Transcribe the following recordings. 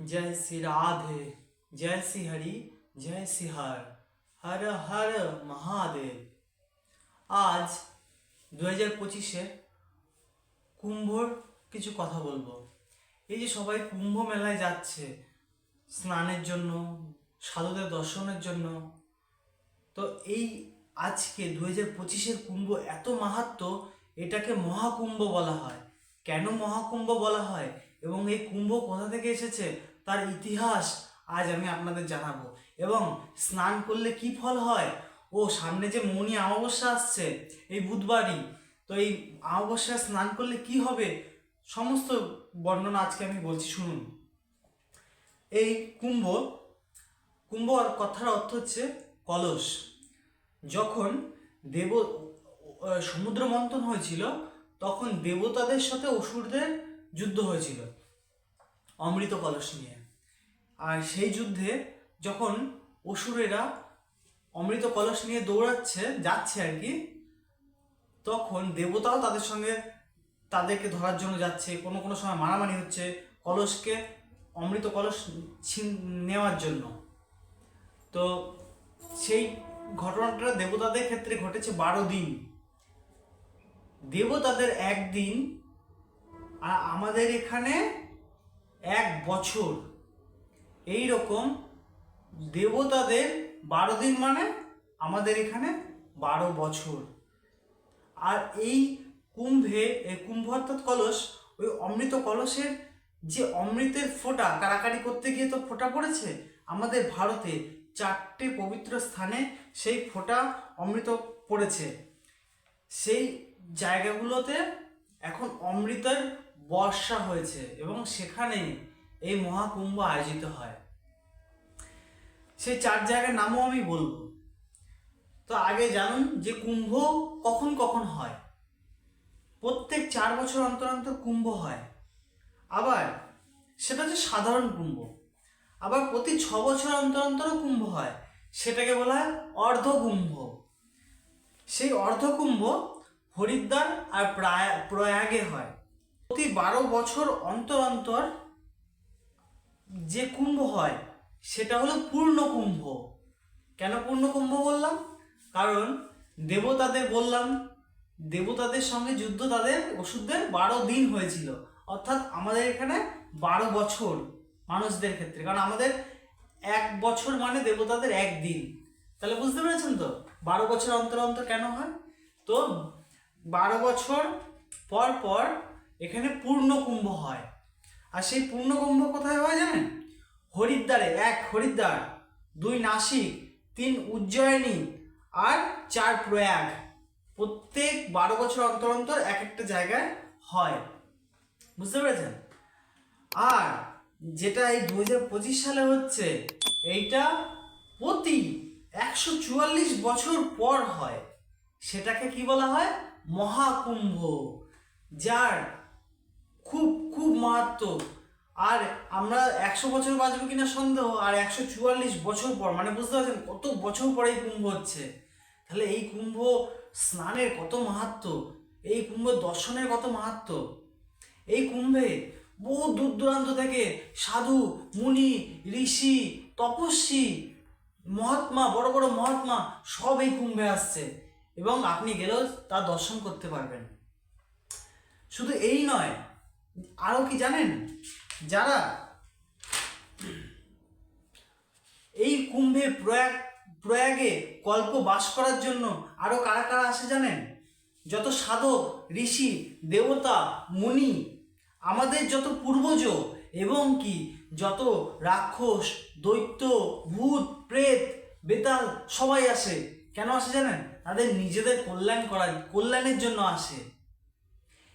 जय श्री राधे जय श्री हरि जय श्री हर হর হর মহাদেব আজ দু হাজার পঁচিশে কুম্ভর কিছু কথা বলবো এই যে সবাই কুম্ভ মেলায় যাচ্ছে স্নানের জন্য সাধুদের দর্শনের জন্য তো এই আজকে দু হাজার পঁচিশের কুম্ভ এত মাহাত্ম এটাকে মহাকুম্ভ বলা হয় কেন মহাকুম্ভ বলা হয় এবং এই কুম্ভ কোথা থেকে এসেছে তার ইতিহাস আজ আমি আপনাদের জানাব। এবং স্নান করলে কি ফল হয়? ও, সামনে যে মৌনী অমাবস্যা আসছে, এই বুধবারই। তো এই অমাবস্যায় স্নান করলে কি হবে? সমস্ত বর্ণনা আজকে আমি বলছি, শুনুন। এই কুম্ভ কুম্ভ কথার অর্থ হচ্ছে কলস। যখন দেব, সমুদ্র মন্থন হয়েছিল, তখন দেবতাদের সাথে অসুরদের যুদ্ধ হয়েছিল, অমৃত কলস নিয়ে। আর সেই যুদ্ধে যখন অসুরেরা অমৃত কলস নিয়ে দৌড়াচ্ছে, যাচ্ছে আর কি, তখন দেবতাও তাদের সঙ্গে তাদেরকে ধরার জন্য যাচ্ছে। কোনো কোনো সময় মারামারি হচ্ছে কলসকে, অমৃত কলস ছিন, নেওয়ার জন্য। তো সেই ঘটনাটা দেবতাদের ক্ষেত্রে ঘটেছে বারো দিন। দেবতাদের একদিন আর আমাদের এখানে এক বছর এই রকম দেবতাদের বারো দিন মানে আমাদের এখানে বারো বছর। আর এই কুম্ভে, এই কুম্ভ অর্থাৎ কলস, ওই অমৃত কলসের যে অমৃতের ফোঁটা, কারাকারি করতে গিয়ে তো ফোঁটা পড়েছে, আমাদের ভারতে চারটে পবিত্র স্থানে সেই ফোঁটা অমৃত পড়েছে। সেই জায়গাগুলোতে এখন অমৃতের বর্ষা হয়েছে এবং সেখানে এই মহাকুম্ভ আয়োজিত হয়। সেই চার জায়গার নামও আমি বলব। তো আগে জানুন যে কুম্ভ কখন কখন হয়। প্রত্যেক চার বছর অন্তর অন্তর কুম্ভ হয়। আবার সেটা হচ্ছে সাধারণ কুম্ভ। আবার প্রতি ছ বছর অন্তর অন্তরও কুম্ভ হয়। সেটাকে বলা হয় অর্ধকুম্ভ। সেই অর্ধকুম্ভ হরিদ্বার আর প্রায় প্রয়াগে হয়। প্রতি বারো বছর অন্তর অন্তর যে কুম্ভ হয়, সেটা হলো পূর্ণ কুম্ভ। কেন পূর্ণ কুম্ভ বললাম? কারণ দেবতাদের বললাম, দেবতাদের সঙ্গে যুদ্ধ তাদের ওষুধদের বারো দিন হয়েছিল। অর্থাৎ আমাদের এখানে বারো বছর মানুষদের ক্ষেত্রে। কারণ আমাদের এক বছর মানে দেবতাদের এক দিন। তাহলে বুঝতে পেরেছেন তো? বারো বছর অন্তর অন্তর কেন হয়? তো বারো বছর পর পর এখানে পূর্ণ কুম্ভ হয়। আর সেই পূর্ণকুম্ভ কোথায় হয় জানেন? হরিদ্বারে, এক হরিদ্বার, দুই নাসিক, তিন উজ্জয়িনী আর চার প্রয়াগ। প্রত্যেক বারো বছর অন্তর অন্তর এক একটা জায়গায় হয়। বুঝতে পেরেছেন? আর যেটা এই দু পঁচিশ সালে হচ্ছে, এইটা প্রতি একশো চুয়াল্লিশ বছর পর হয়। সেটাকে কি বলা হয়? মহাকুম্ভ, যার খুব খুব মাহাত্ম আর আমরা একশো বছর বাঁচবো কিনা সন্দেহ, আর একশো চুয়াল্লিশ বছর পর মানে বুঝতে পারছেন কত বছর পরে এই কুম্ভ হচ্ছে? তাহলে এই কুম্ভ স্নানের কত মাহাত্ম এই কুম্ভ দর্শনের কত মাহাত্ম এই কুম্ভে বহু দূর দূরান্ত থেকে সাধু, মুনি, ঋষি, তপস্বী, মহাত্মা, বড় বড় মহাত্মা সব এই কুম্ভে আসছে। এবং আপনি গেলেও তা দর্শন করতে পারবেন। শুধু এই নয় আরও কি জানেন? যারা এই কুম্ভে প্রয়াগ, প্রয়াগে কল্প বাস করার জন্য আরও কারা কারা আসে জানেন? যত সাধক, ঋষি, দেবতা, মুনি, আমাদের যত পূর্বজ এবং কি যত রাক্ষস, দৈত্য, ভূত, প্রেত, বেতাল সবাই আসে। কেন আসে জানেন? তাদের নিজেদের কল্যাণ করার, কল্যাণের জন্য আসে।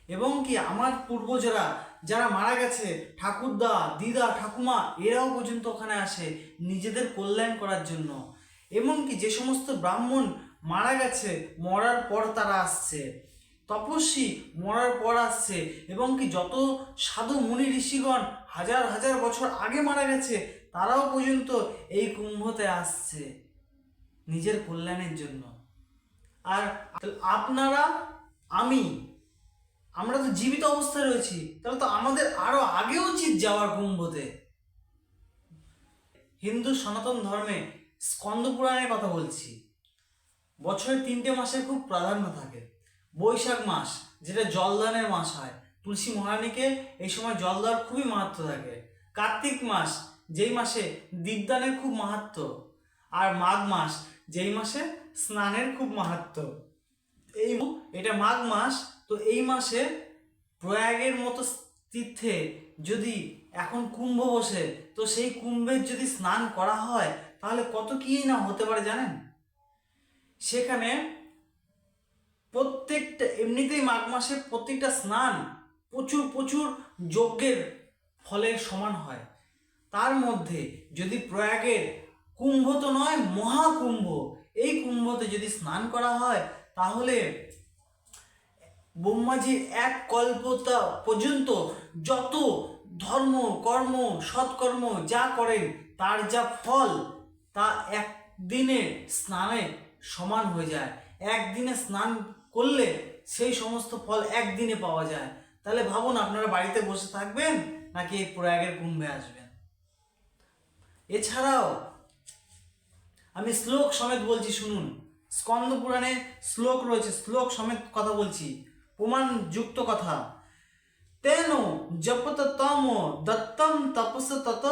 এবং কি আমার পূর্বজরা যারা মারা গেছে, ঠাকুরদা, দিদা, ঠাকুমা, এরাও পর্যন্ত ওখানে আসে নিজেদের কল্যাণ করার জন্য। এমনকি যে সমস্ত ব্রাহ্মণ মারা গেছে, মরার পর তারা আসছে। তপস্বী মরার পর আসছে এবং কি যত সাধু মুনি ঋষিগণ হাজার হাজার বছর আগে মারা গেছে, তারাও পর্যন্ত এই কুম্ভতে আসছে নিজের কল্যাণের জন্য। আর আপনারা, আমি আমরা তো জীবিত অবস্থায় রয়েছি, তাহলে তো আমাদের আরও আগে উচিত যাওয়ার কুম্ভতে। হিন্দু সনাতন ধর্মে স্কন্দ পুরাণের কথা বলছি। বছরের তিনটে মাসের খুব প্রাধান্য থাকে। বৈশাখ মাস, যেটা জলদানের মাস হয়। তুলসী মহারানীকে এই সময় জল দেওয়ার খুবই মাহাত্ম থাকে। কার্তিক মাস, যেই মাসে দীপদানের খুব মাহাত্ম আর মাঘ মাস, যেই মাসে স্নানের খুব মাহাত্ম এই এটা মাঘ মাস, তো এই মাসে প্রয়াগের মতো তীর্থে যদি এখন কুম্ভ বসে, তো সেই কুম্ভের যদি স্নান করা হয়, তাহলে কত কি না হতে পারে জানেন? সেখানে প্রত্যেকটা, এমনিতেই মাঘ মাসে প্রত্যেকটা স্নান প্রচুর প্রচুর যজ্ঞের ফলের সমান হয়। তার মধ্যে যদি প্রয়াগের কুম্ভ তো নয়, মহাকুম্ভ কুম্ভতে যদি স্নান করা হয়, তাহলে ব্রহ্মাজির এক কল্পতা পর্যন্ত যত ধর্ম, কর্ম, সৎকর্ম যা করেন, তার যা ফল, তা একদিনের স্নানে সমান হয়ে যায়। একদিনে স্নান করলে সেই সমস্ত ফল একদিনে পাওয়া যায়। তাহলে ভাবুন, আপনারা বাড়িতে বসে থাকবেন নাকি প্রয়াগের কুম্ভে আসবেন? এছাড়াও আমি শ্লোক সমেত বলছি, শুনুন। স্কন্দ পুরাণে শ্লোক রয়েছে, শ্লোক সমেত কথা বলছি। প্রমাণ যুক্ত কথা। তেন জপত তম দত্তম তপস তত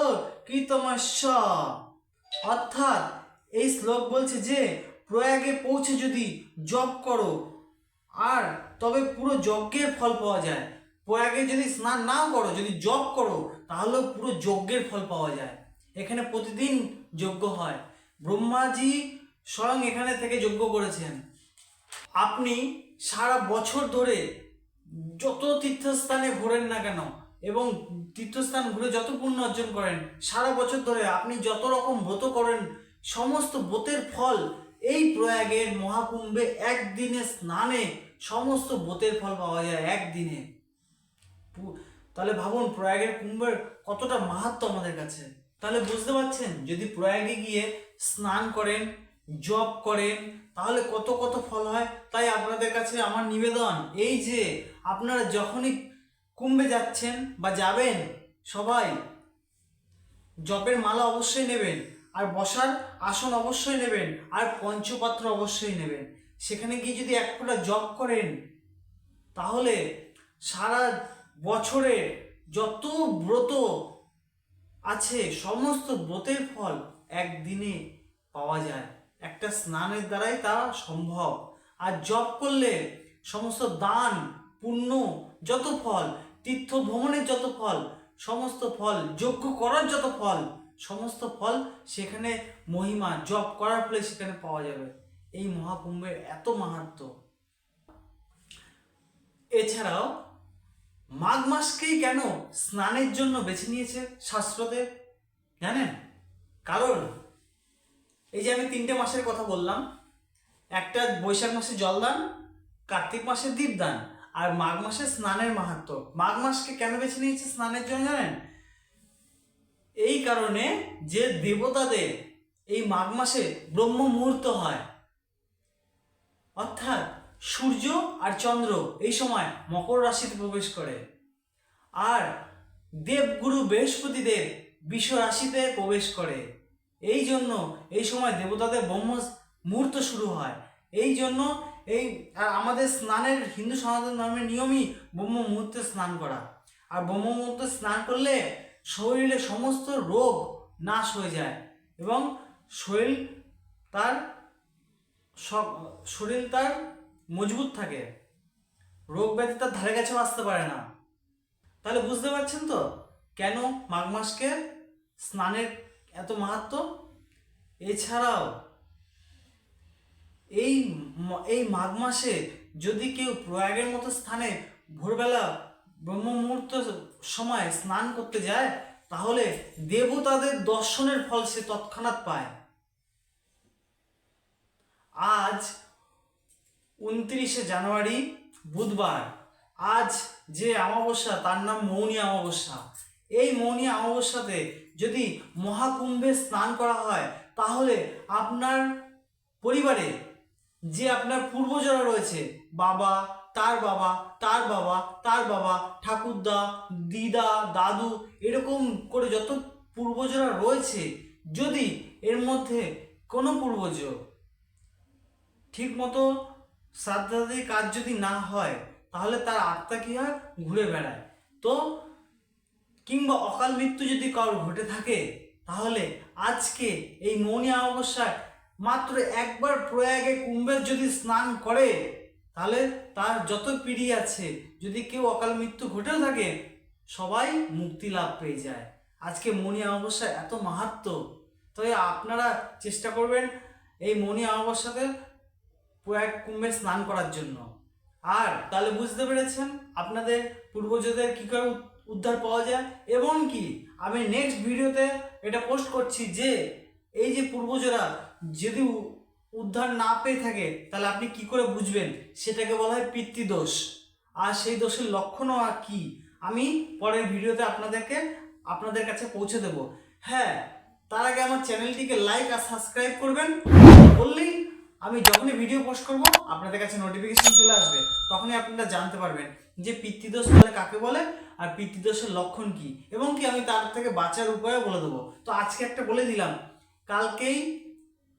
কীতমস্য অর্থাৎ এই শ্লোক বলছে যে, প্রয়াগে পৌঁছে যদি জপ করো, আর তবে পুরো যজ্ঞের ফল পাওয়া যায়। প্রয়াগে যদি স্নান নাও করো, যদি জপ করো, তাহলেও পুরো যজ্ঞের ফল পাওয়া যায়। এখানে প্রতিদিন যজ্ঞ হয়। ব্রহ্মাজি স্বয়ং এখানে থেকে যজ্ঞ করেছেন। আপনি সারা বছর ধরে যত তীর্থস্থানে ঘোরেন না কেন এবং তীর্থস্থান ঘুরে যত পুণ্য অর্জন করেন, সারা বছর ধরে আপনি যত রকম ব্রত করেন, সমস্ত ব্রতের ফল, এই প্রয়াগের মহাকুম্ভে একদিনে স্নানে সমস্ত ব্রতের ফল পাওয়া যায়, একদিনে। তাহলে ভাবুন, প্রয়াগের কুম্ভের কতটা মাহাত্ম আমাদের কাছে। তাহলে বুঝতে পারছেন? যদি প্রয়াগে গিয়ে স্নান করেন, জপ করেন, তাহলে কত কত ফল হয়? তাই আপনাদের কাছে আমার নিবেদন এই যে, আপনারা যখনই কুম্ভে যাচ্ছেন বা যাবেন সবাই, জপের মালা অবশ্যই নেবেন, আর বসার আসন অবশ্যই নেবেন, আর পঞ্চপাত্র অবশ্যই নেবেন। সেখানে গিয়ে যদি এক ফোঁটা জপ করেন, তাহলে সারা বছরের যত ব্রত আছে, সমস্ত ব্রতের ফল একদিনে পাওয়া যায়। একটা স্নানের দ্বারাই তা সম্ভব। আর জপ করলে সমস্ত দান, পুণ্য, যত ফল তীর্থ ভ্রমণের যত ফল, সমস্ত ফল, যজ্ঞ করার যত ফল, সমস্ত ফল সেখানে মহিমা, জপ করার ফলে সেখানে পাওয়া যাবে। এই মহাকুম্ভের এত মাহাত্ম এছাড়াও মাঘ মাসকেই কেন স্নানের জন্য বেছে নিয়েছে শাস্ত্রতে? জানেন? কারণ, এই যে আমি তিনটে মাসের কথা বললাম, একটা বৈশাখ মাসে জলদান, কার্তিক মাসে দীপদান, আর মাঘ মাসে স্নানের মাহাত্ম। মাঘ মাসকে কেন বেছে নিয়েছে স্নানের জন্য জানেন? এই কারণে যে দেবতাদের এই মাঘ মাসে ব্রহ্ম মুহূর্ত হয়, অর্থাৎ সূর্য আর চন্দ্র এই সময় মকর রাশিতে প্রবেশ করে। আর দেবগুরু বৃহস্পতিদের বিশ্ব রাশিতে প্রবেশ করে। এই জন্য এই সময় দেবতাদের ব্রহ্ম মুহূর্ত শুরু হয়। এই জন্য এই, আর আমাদের স্নানের হিন্দু সনাতন ধর্মের নিয়মই ব্রহ্ম মুহূর্তে স্নান করা। আর ব্রহ্ম মুহূর্তে স্নান করলে শরীরে সমস্ত রোগ নাশ হয়ে যায় এবং শরীর তার সব, শরীর তার মজবুত থাকে। রোগ ব্যাধি তার ধারে কাছেও আসতে পারে না। তাহলে বুঝতে পারছেন তো? কেন মাঘ মাসকে স্নানের এত মাহাত্ম? এছাড়াও, এই এই মাঘ মাসে যদি কেউ প্রয়াগের মতো স্থানে ভোরবেলা ব্রহ্ম মুহূর্ত সময় স্নান করতে যায়, তাহলে দেবতাদের দর্শনের ফল সে তৎক্ষণাৎ পায়। আজ উনত্রিশে জানুয়ারি, বুধবার। আজ যে অমাবস্যা, তার নাম মৌনী অমাবস্যা। এই মৌনী অমাবস্যাতে যদি মহাকুম্ভে স্নান করা হয়, তাহলে আপনার পরিবারে যে আপনার পূর্বজরা রয়েছে, বাবা, তার বাবা তার বাবা তার বাবা, ঠাকুরদা, দিদা, দাদু, এরকম করে যত পূর্বজরা রয়েছে, যদি এর মধ্যে কোনো পূর্বজ ঠিক মতো শ্রাদ্ধাদি কাজ যদি না হয়, তাহলে তার আত্মা কি হয়? ঘুরে বেড়ায়। তো কিংবা অকাল মৃত্যু যদি কারোর ঘটে থাকে, তাহলে আজকে এই মৌনী অমাবস্যায় মাত্র একবার প্রয়াগে কুম্ভের যদি স্নান করে, তাহলে তার যত পিড়ি আছে, যদি কেউ অকাল মৃত্যু ঘটেও থাকে, সবাই মুক্তি লাভ পেয়ে যায়। আজকে মৌনী অমাবস্যা এত মাহাত্ম তবে আপনারা চেষ্টা করবেন এই মৌনী অমাবস্যাতে কুম্ভে স্নান করার জন্য। আর তাহলে বুঝতে পেরেছেন আপনাদের পূর্বজদের কী করে উদ্ধার পাওয়া যায়? এবং কি, আমি নেক্সট ভিডিওতে এটা পোস্ট করছি যে, এই যে পূর্বজরা যদি উদ্ধার না পেয়ে থাকে, তাহলে আপনি কি করে বুঝবেন? সেটাকে বলা হয় পিতৃদোষ। আর সেই দোষের লক্ষণও আর কি? আমি পরের ভিডিওতে আপনাদেরকে, আপনাদের কাছে পৌঁছে দেব। হ্যাঁ তার আগে আমার চ্যানেলটিকে লাইক আর সাবস্ক্রাইব করবেন। বললেই আমি যখনই ভিডিও পোস্ট করব, আপনাদের কাছে নোটিফিকেশন চলে আসবে, তখনই আপনারা জানতে পারবেন যে পিতৃদোষ বলে কাকে বলে আর পিতৃদোষের লক্ষণ কি এবং কি আমি তার থেকে বাঁচার উপায়ও বলে দেবো। তো আজকে একটা বলে দিলাম, কালকেই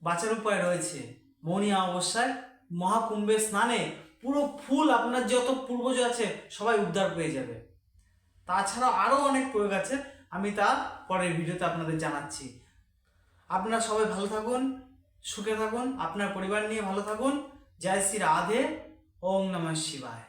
বাঁচার উপায় রয়েছে। মৌনী অমাবস্যায় মহাকুম্ভের স্নানে পুরো ফুল আপনার যত পূর্বজ আছে সবাই উদ্ধার পেয়ে যাবে। তাছাড়া আরও অনেক প্রয়োগ আছে, আমি তা পরের ভিডিওতে আপনাদের জানাচ্ছি। আপনারা সবাই ভালো থাকুন সুখে থাকুন আপনার পরিবার নিয়ে ভালো থাকুন। জয় শ্রী রাধে ওম নমঃ শিবায়।